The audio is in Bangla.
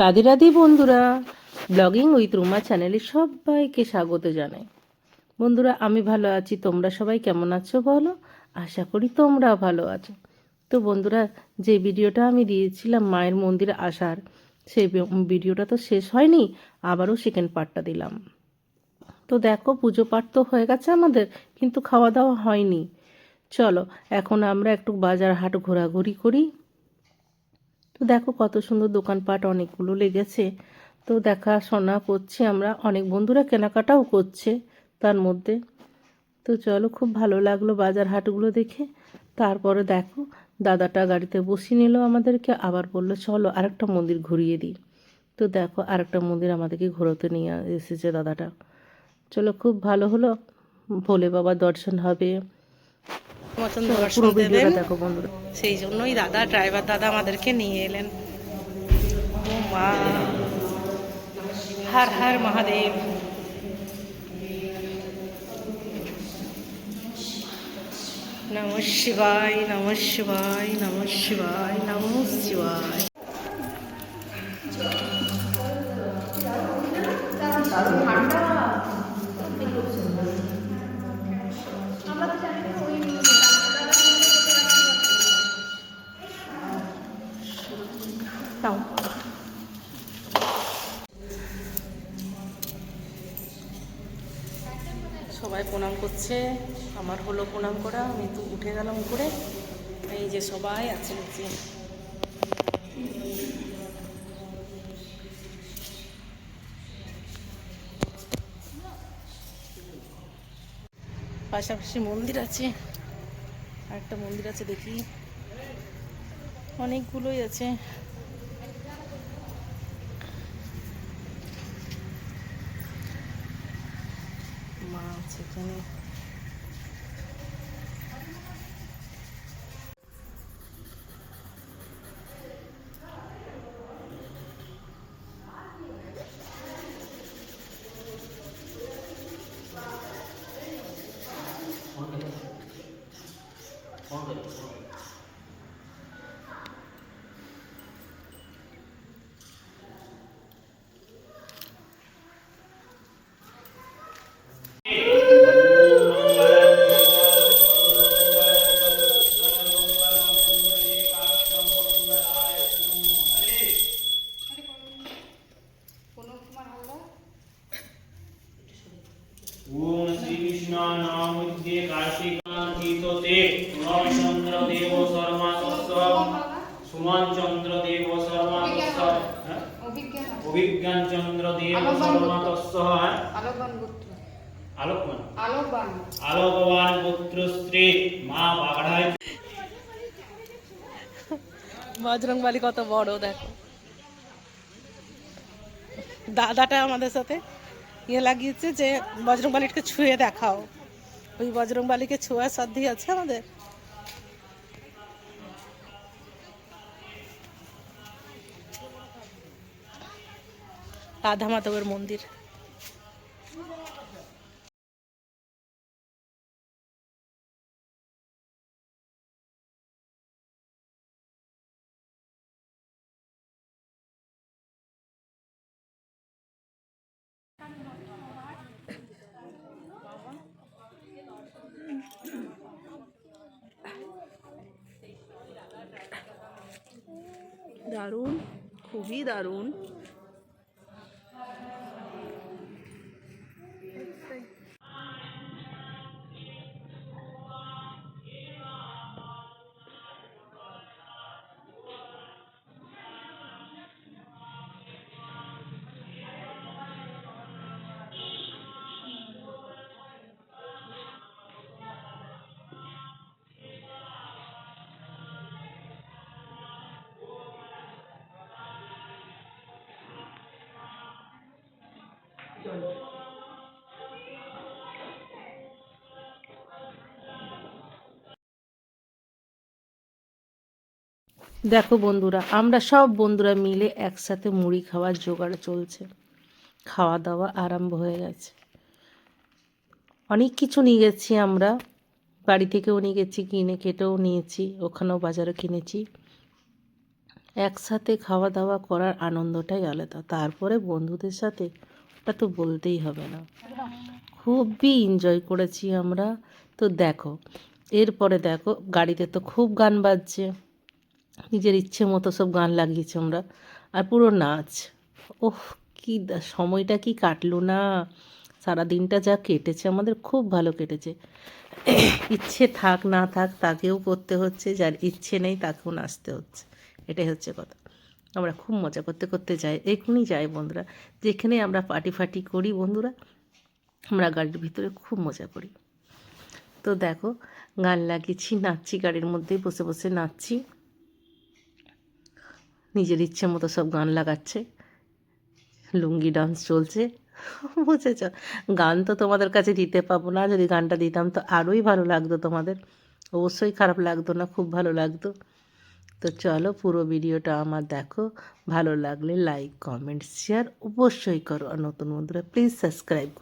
রাধে রাধে বন্ধুরা। ব্লগিং উইথ রুমা চ্যানেলে সবাইকে স্বাগত জানাই। বন্ধুরা, আমি ভালো আছি। তোমরা সবাই কেমন আছো বলো? আশা করি তোমরা ভালো আছো। তো বন্ধুরা, যে ভিডিওটা আমি দিয়েছিলাম মায়ের মন্দিরে আসার, সেই ভিডিওটা তো শেষ হয়নি, আবারও সেকেন্ড পার্টটা দিলাম। তো দেখো, পুজো পাঠ তো হয়ে গেছে আমাদের, কিন্তু খাওয়া দাওয়া হয়নি। চলো, এখন আমরা একটু বাজার হাট ঘোরাঘুরি করি। তো দেখো কত সুন্দর দোকানপাট অনেকগুলো লেগেছে। তো দেখাশোনা করছি আমরা, অনেক বন্ধুরা কেনাকাটাও করছে তার মধ্যে। তো চলো খুব ভালো লাগল বাজার হাটগুলো দেখে। তারপরে দেখো, দাদাটা গাড়িতে বসিয়ে নিল আমাদেরকে, আবার বলল, চলো আরেকটা মন্দির ঘুরিয়ে দিই। তো দেখো আরেকটা মন্দির আমাদেরকে ঘোরাতে নিয়ে এসেছে দাদাটা। চলো খুব ভালো হলো, ভোলে বাবার দর্শন হবে। মতন চলো, দর্শন পুরো দেবেন। সেই জন্যই দাদা ড্রাইভার দাদা আমাদেরকে নিয়ে এলেন। ও মা। হর হর মহাদেব। নম শিবায় নম শিবায় নম শিবায় নম শিবায়। সবাই প্রণাম করছে। আমার হলো প্রণাম করা, আমি তো উঠে গেলাম করে এই যে সবাই আছে নিচে। পাশাপাশি মন্দির আছে। আর একটা মন্দির আছে দেখি। অনেকগুলোই আছে। মা আছে এখানে ওম শ্রীকৃষ্ণ নামুদ্যে কার্তিকান্তিতে সুমচন্দ্র দেব শর্মা তস্য সুমন চন্দ্র দেব শর্মা তস্য হ্যাঁ? অভিজ্ঞান। চন্দ্র দেব শর্মা? আলোকবান আলোকমান আলোকবান? আলোকবান। পুত্র স্ত্রী মা বাঘায় বজরং বালি কত বড় দেখো। দাদাটা আমাদের সাথে ইয়ে লাগিয়েছে যে বজরং বালিটাকে ছুঁয়ে দেখাও। ওই বজরং বালিকে ছোঁয়ার সাধ্যই আছে আমাদের? রাধা মাধবের মন্দির। দারুণ খুবই দারুণ দেখো বন্ধুরা, আমরা সব বন্ধুরা মিলে একসাথে মুড়ি খাওয়ার জোগাড় চলছে। খাওয়া দাওয়া আরম্ভ হয়ে গেছে। অনেক কিছু নিয়ে গেছি আমরা। বাড়ি থেকেও নিয়ে গেছি, কিনে কেটেও নিয়েছি, ওখানেও বাজারে কিনেছি। একসাথে খাওয়া দাওয়া করার আনন্দটাই আলাদা। তারপরে বন্ধুদের সাথে ওটা তো বলতেই হবে না। খুবই এনজয় করেছি আমরা। তো দেখো, এরপরে দেখো, গাড়িতে তো খুব গান বাজছে। নিজের ইচ্ছে মতো সব গান লাগিয়েছি আমরা। আর পুরো নাচ। ওহ, কি সময়টা কি কাটলো না। সারা দিনটা যা কেটেছে, আমাদের খুব ভালো কেটেছে। ইচ্ছে থাক না থাক, তাকেও করতে হচ্ছে। যার ইচ্ছে নেই, তাকেও নাচতে হচ্ছে। এটাই হচ্ছে কথা। আমরা খুব মজা করতে করতে যাই, এখনই যাই বন্ধুরা। যেখানে আমরা পার্টি ফার্টি করি বন্ধুরা, আমরা গাড়ির ভিতরে খুব মজা করি। তো দেখো, গান লাগিয়েছি, নাচছি, গাড়ির মধ্যেই বসে বসে নাচছি। নিজের ইচ্ছে মতো সব গান লাগাচ্ছে। লুঙ্গি ডান্স চলছে। বুঝেছ? গান তো তোমাদের কাছে দিতে পাবো না। যদি গানটা দিতাম তো আরোই ভালো লাগতো তোমাদের। অবশ্যই খারাপ লাগতো না, খুব ভালো লাগতো। তো চলো পুরো ভিডিওটা আমার দেখো। ভালো লাগলে লাইক কমেন্ট শেয়ার অবশ্যই করো। আর নতুন বন্ধুরা প্লিজ সাবস্ক্রাইব করে